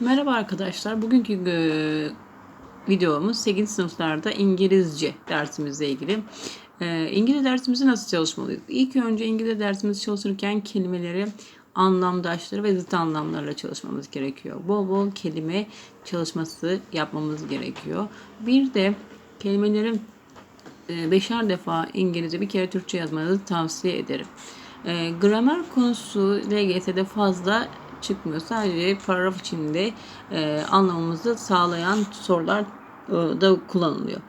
Merhaba arkadaşlar. Bugünkü e, videomuz 8. sınıflarda İngilizce dersimizle ilgili. E, İngilizce dersimizi nasıl çalışmalıyız? İlk önce İngilizce dersimizi çalışırken kelimeleri anlamdaşları ve zıt anlamlarla çalışmamız gerekiyor. Bol bol kelime çalışması yapmamız gerekiyor. Bir de kelimelerin e, beşer defa İngilizce bir kere Türkçe yazmanızı tavsiye ederim. E, gramer konusu LGS'de fazla çıkmıyor. Sadece paragraf içinde e, anlamamızı sağlayan sorular e, da kullanılıyor.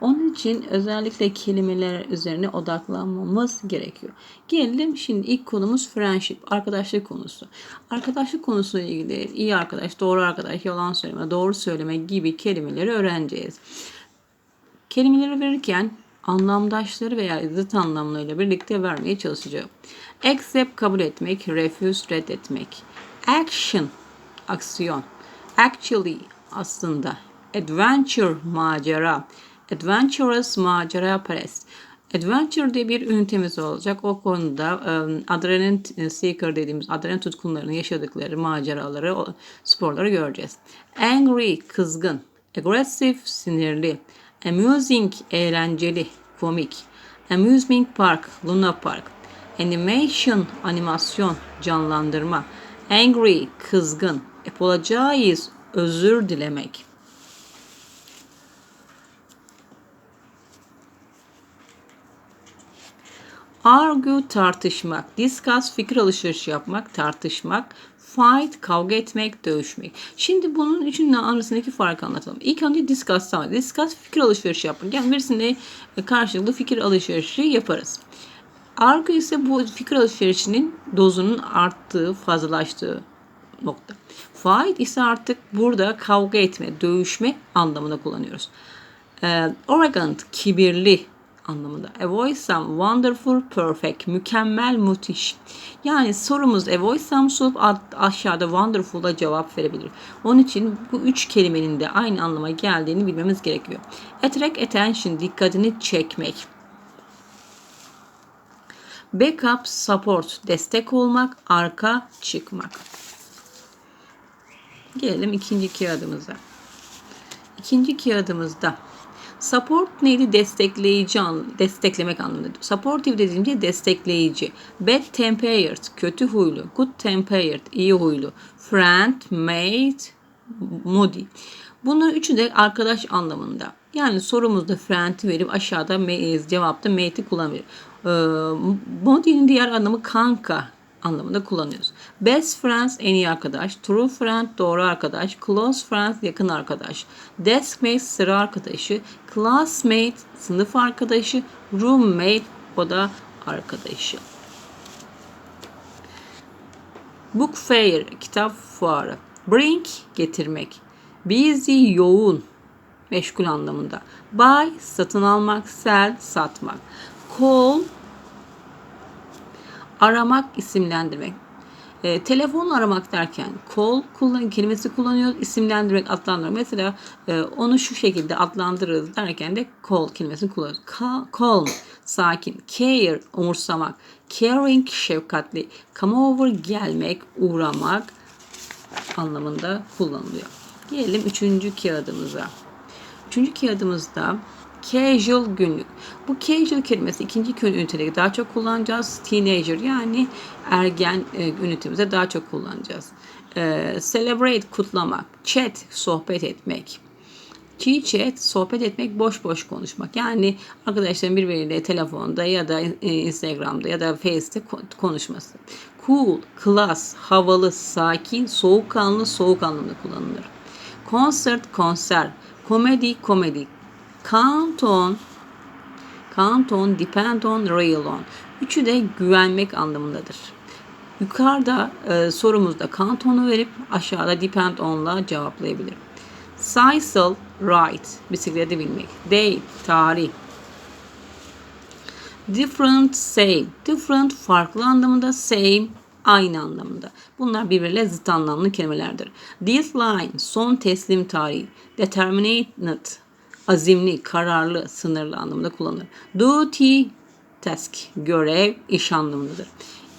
Onun için özellikle kelimeler üzerine odaklanmamız gerekiyor. Gelelim şimdi ilk konumuz friendship, arkadaşlık konusu. Arkadaşlık konusuyla ilgili iyi arkadaş, doğru arkadaş, yalan söyleme, doğru söyleme gibi kelimeleri öğreneceğiz. Kelimeleri verirken anlamdaşları veya zıt anlamlarıyla birlikte vermeye çalışacağım. Accept kabul etmek, refuse reddetmek. Action aksiyon. Actually aslında. Adventure macera. Adventurous macera perest. Adventure diye bir ünitemiz olacak. O konuda um, adrenalin seeker dediğimiz adrenalin tutkunlarının yaşadıkları maceraları, sporları göreceğiz. Angry, kızgın. Aggressive, sinirli. Amusing, eğlenceli, komik. Amusement Park, Luna Park. Animation, animasyon, canlandırma. Angry, kızgın. Apologize, özür dilemek. Argue, tartışmak. Discuss, fikir alışverişi yapmak, tartışmak. Fight, kavga etmek, dövüşmek. Şimdi bunun üçünün arasındaki farkı anlatalım. İlk önce discuss tamam. Discuss fikir alışverişi yapmak. Yani birisine karşılıklı fikir alışverişi yaparız. Argo ise bu fikir alışverişinin dozunun arttığı, fazlalaştığı nokta. Fight ise artık burada kavga etme, dövüşme anlamında kullanıyoruz. Ee, arrogant, kibirli anlamında. Avoid some wonderful, perfect, mükemmel, müthiş. Yani sorumuz avoid some sorup aşağıda wonderful'a cevap verebilir. Onun için bu üç kelimenin de aynı anlama geldiğini bilmemiz gerekiyor. Attract attention, dikkatini çekmek. Backup, support, destek olmak, arka çıkmak. Gelelim ikinci kağıdımıza. İkinci kağıdımızda support neydi? Destekleyici, desteklemek anlamında. Supportive dediğimde destekleyici. Bad tempered, kötü huylu. Good tempered, iyi huylu. Friend, mate, moody. Bunlar üçü de arkadaş anlamında. Yani sorumuzda friend'i verip aşağıda cevapta mate'i kullanabilir. Ee, Moody'nin diğer anlamı kanka anlamında kullanıyoruz. Best friends en iyi arkadaş, true friend doğru arkadaş, close friends yakın arkadaş, deskmate sıra arkadaşı, classmate sınıf arkadaşı, roommate o da arkadaşı. Book fair kitap fuarı. Bring getirmek. Busy yoğun meşgul anlamında. Buy satın almak, sell satmak. Call aramak, isimlendirmek. E, telefonla aramak derken call kullan kelimesi kullanıyoruz. isimlendirmek, adlandırmak. Mesela e, onu şu şekilde adlandırırız derken de call kelimesini kullanıyoruz. Calm, calm sakin. Care, umursamak. Caring, şefkatli. Come over, gelmek, uğramak anlamında kullanılıyor. Gelelim üçüncü kağıdımıza. Üçüncü kağıdımızda Casual günlük. Bu casual kelimesi ikinci kön ünitede daha çok kullanacağız. Teenager yani ergen e, ünitemizde daha çok kullanacağız. E, celebrate kutlamak. Chat sohbet etmek. Chit chat sohbet etmek boş boş konuşmak. Yani arkadaşların birbiriyle telefonda ya da e, Instagram'da ya da Face'te konuşması. Cool, class, havalı, sakin, soğukkanlı, soğuk anlamda kullanılır. Concert, konser. Komedi, komedi count on, count on, depend on, rely on. Üçü de güvenmek anlamındadır. Yukarıda e, sorumuzda count on'u verip aşağıda depend on'la cevaplayabilirim. Cycle, ride, bisikleti binmek. Day, tarih. Different, same. Different, farklı anlamında. Same, aynı anlamında. Bunlar birbiriyle zıt anlamlı kelimelerdir. Deadline, son teslim tarihi. Determinate, azimli, kararlı, sınırlı anlamında kullanılır. Duty, task, görev, iş anlamındadır.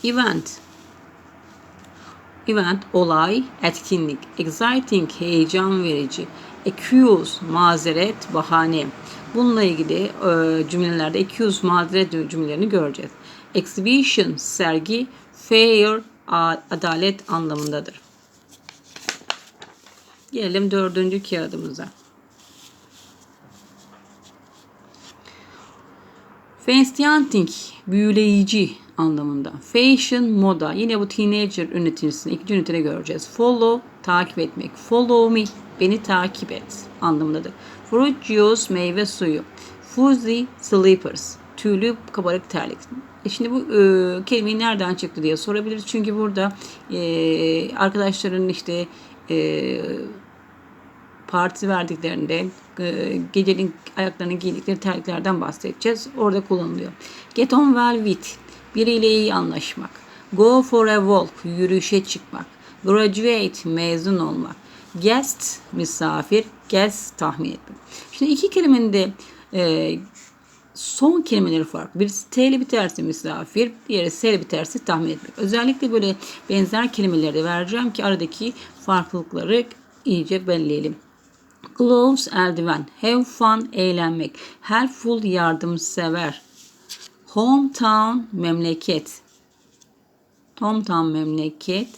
Event, event, olay, etkinlik, exciting, heyecan verici, accuse, mazeret, bahane. Bununla ilgili e, cümlelerde accuse, mazeret cümlelerini göreceğiz. Exhibition, sergi, fair, adalet anlamındadır. Gelelim dördüncü kağıdımıza. Fascinating, büyüleyici anlamında. Fashion, moda. Yine bu teenager ünitecisini ikinci ünitede göreceğiz. Follow, takip etmek. Follow me, beni takip et anlamındadır. Fruit juice, meyve suyu. Fuzzy, slippers, tüylü kabarık terlik. E şimdi bu e, kelimeyi nereden çıktı diye sorabiliriz. Çünkü burada e, arkadaşların işte e, parti verdiklerinde e, gecenin ayaklarını giydikleri terliklerden bahsedeceğiz. Orada kullanılıyor. Get on well with. Biriyle iyi anlaşmak. Go for a walk. Yürüyüşe çıkmak. Graduate. Mezun olmak. Guest. Misafir. Guest. Tahmin etmek. Şimdi iki kelimenin de e, son kelimeleri farklı. Birisi T ile biterse misafir, diğeri S ile biterse tahmin etmek. Özellikle böyle benzer kelimeleri de vereceğim ki aradaki farklılıkları iyice belirleyelim. Gloves, eldiven. Have fun, eğlenmek. Helpful, yardımsever. Hometown, memleket. Hometown, memleket.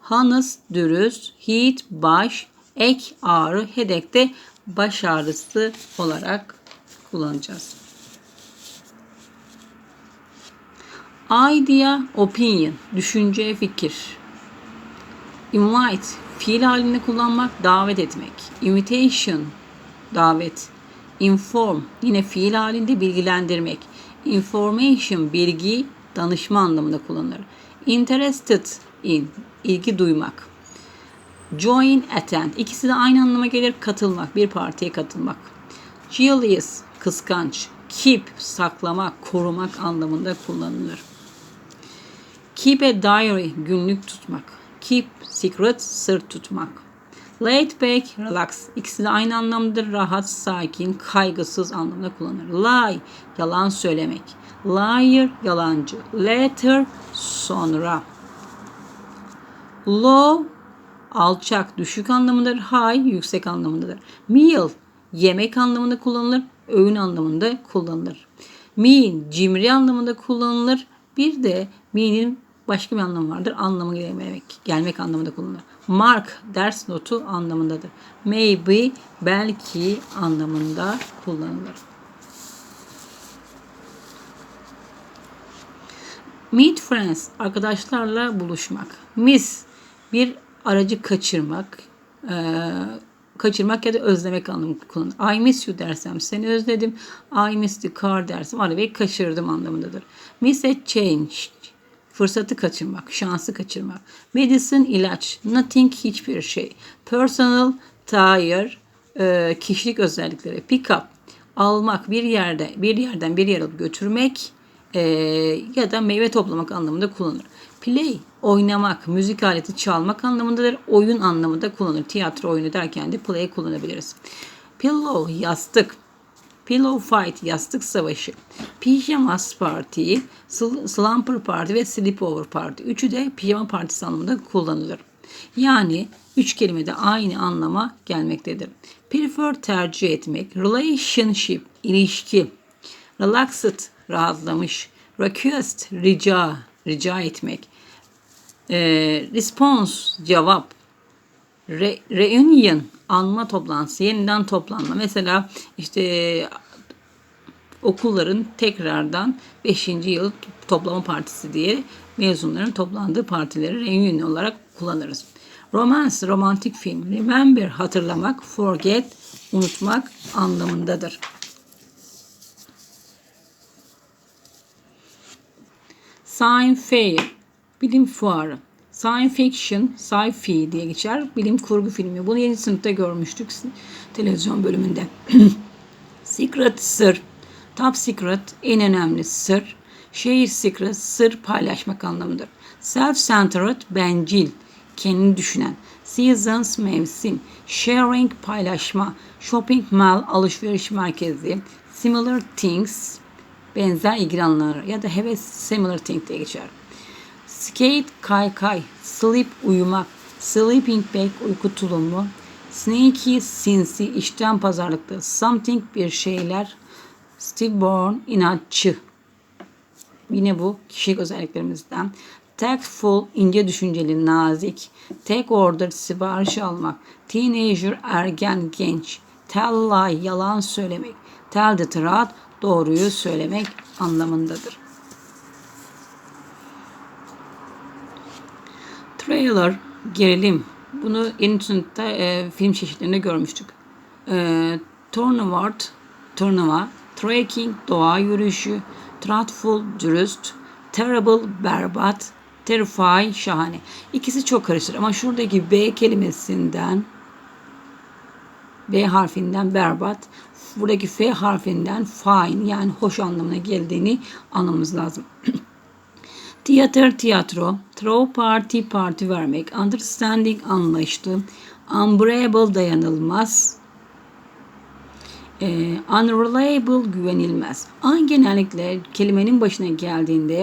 Honest, dürüst. Heat, baş. Ek, ağrı. Headache de baş ağrısı olarak kullanacağız. Idea, opinion, düşünce, fikir. Invite, fiil halinde kullanmak, davet etmek. Invitation, davet. Inform, yine fiil halinde bilgilendirmek. Information, bilgi, danışma anlamında kullanılır. Interested in, ilgi duymak. Join, attend. İkisi de aynı anlama gelir. Katılmak, bir partiye katılmak. Jealous, kıskanç. Keep, saklamak, korumak anlamında kullanılır. Keep a diary, günlük tutmak. Keep secret, sır tutmak. Laid back, relax. İkisi de aynı anlamdır. Rahat, sakin, kaygısız anlamda kullanılır. Lie, yalan söylemek. Liar, yalancı. Later, sonra. Low, alçak, düşük anlamındadır. High, yüksek anlamındadır. Meal, yemek anlamında kullanılır. Öğün anlamında kullanılır. Mean, cimri anlamında kullanılır. Bir de mean'in başka bir anlamı vardır. Anlamı gelmek, gelmek anlamında kullanılır. Mark, ders notu anlamındadır. Maybe, belki anlamında kullanılır. Meet friends, arkadaşlarla buluşmak. Miss, bir aracı kaçırmak. Ee, kaçırmak ya da özlemek anlamında kullanılır. I miss you dersem seni özledim. I miss the car dersem arabayı kaçırdım anlamındadır. Miss a change, fırsatı kaçırmak, şansı kaçırmak. Medicine, ilaç. Nothing, hiçbir şey. Personal, tire, e, kişilik özellikleri. Pick almak, bir yerde, bir yerden bir yere götürmek e, ya da meyve toplamak anlamında kullanılır. Play, oynamak, müzik aleti çalmak anlamındadır. Oyun anlamında kullanılır. Tiyatro oyunu derken de play kullanabiliriz. Pillow, yastık. Pillow fight, yastık savaşı. Pijamas party, sl- slumber party ve sleepover party. Üçü de pijama partisi anlamında kullanılır. Yani üç kelime de aynı anlama gelmektedir. Prefer tercih etmek, relationship ilişki, relaxed rahatlamış, request rica rica etmek, e, response cevap, Re, reunion anma toplantısı, yeniden toplanma. Mesela işte okulların tekrardan 5. yıl toplama partisi diye mezunların toplandığı partileri reunion olarak kullanırız. Romance, romantik film. Remember, hatırlamak. Forget, unutmak anlamındadır. Science fair, bilim fuarı. Science fiction, sci-fi diye geçer. Bilim kurgu filmi. Bunu 7. sınıfta görmüştük televizyon bölümünde. secret, sır. Top secret, en önemli sır. Share secret, sır paylaşmak anlamıdır. Self-centered, bencil, kendini düşünen. Seasons, mevsim. Sharing, paylaşma. Shopping mall, alışveriş merkezi. Similar things, benzer ilgi alanları ya da have a similar thing diye geçer. Skate kaykay. Sleep uyumak. Sleeping bag uyku tulumu. Sneaky sinsi işten pazarlıklı. Something bir şeyler. Stillborn inatçı. Yine bu kişilik özelliklerimizden. Tactful, ince düşünceli, nazik. Take order, sipariş almak. Teenager, ergen, genç. Tell lie, yalan söylemek. Tell the truth, doğruyu söylemek anlamındadır. Trailer, gerilim. Bunu yeni sınıfta e, film çeşitlerinde görmüştük. E, Turnuvart, turnuva. Trekking, doğa yürüyüşü. Truthful, dürüst. Terrible, berbat. Terrify, şahane. İkisi çok karışır ama şuradaki B kelimesinden B harfinden berbat, buradaki F harfinden fine yani hoş anlamına geldiğini anlamamız lazım. Theater tiyatro, throw party parti vermek, understanding anlaştı, unbearable dayanılmaz, e, unreliable güvenilmez. An genellikle kelimenin başına geldiğinde